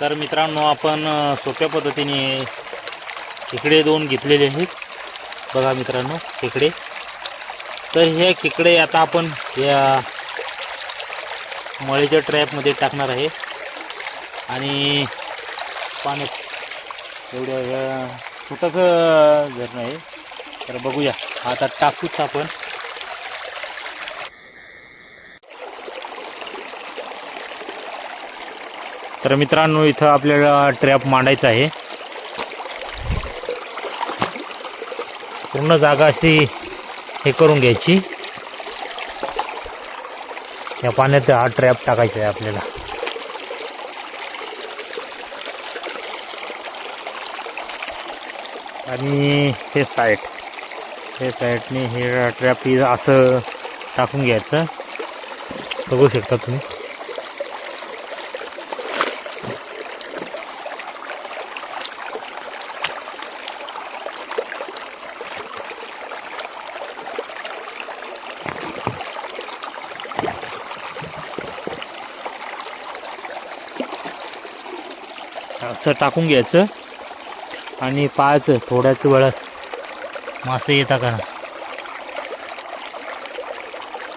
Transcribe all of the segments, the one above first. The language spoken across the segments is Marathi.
तर मित्रांनो आपण सोप्या पद्धतीने खेकडे दोन घेतलेले आहेत. बघा मित्रांनो खेकडे. तर हे खेकडे आता आपण या मळीच्या ट्रॅपमध्ये टाकणार आहे. आणि पाण्यात एवढं छोटंसं झरणं आहे तर बघूया. आता टाकूच आपण. तर मित्रांनो इथं आपल्याला ट्रॅप मांडायचा आहे. पूर्ण जागा अशी हे करून घ्यायची. या पाण्यात हा ट्रॅप टाकायचा आहे आपल्याला. आणि हे साईड हे साईडने हे ट्रॅप असं टाकून घ्यायचं. बघू शकता तुम्ही. असं टाकून घ्यायचं आणि पाहायचं थोड्याच वेळात मासे येता का ना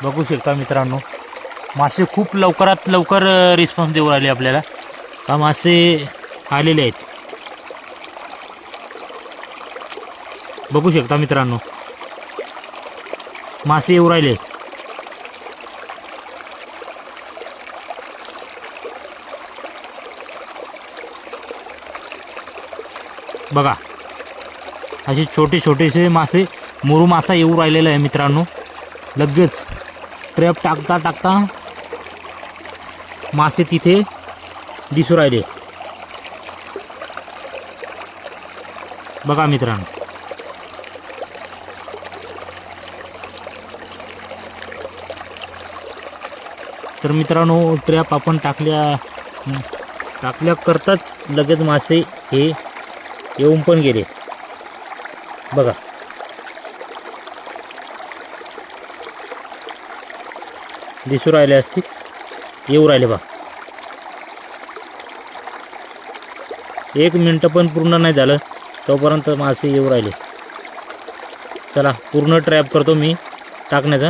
बघू शकता मित्रांनो मासे खूप लवकरात लवकर रिस्पॉन्स देऊ राहिले आपल्याला. का मासे आलेले आहेत. बघू शकता मित्रांनो मासे येऊ राहिले आहेत. बघा. असे छोटे छोटेसे मासे मुरू मासा येऊ राहिलेला आहे मित्रांनो. लगेच ट्रॅप टाकता टाकता मासे तिथे दिसू राहिले. बघा मित्रांनो. तर मित्रांनो ट्रॅप आपण टाकल्या टाकल्याकरताच लगेच मासे हे येऊन पण गेले. बघा. दिसू राहिले असतील. येऊ राहिले बा. एक मिनटं पण पूर्ण नाही झालं तोपर्यंत मासे येऊ राहिले. चला पूर्ण ट्रॅप करतो मी टाकण्याचा.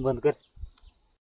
बंद कर।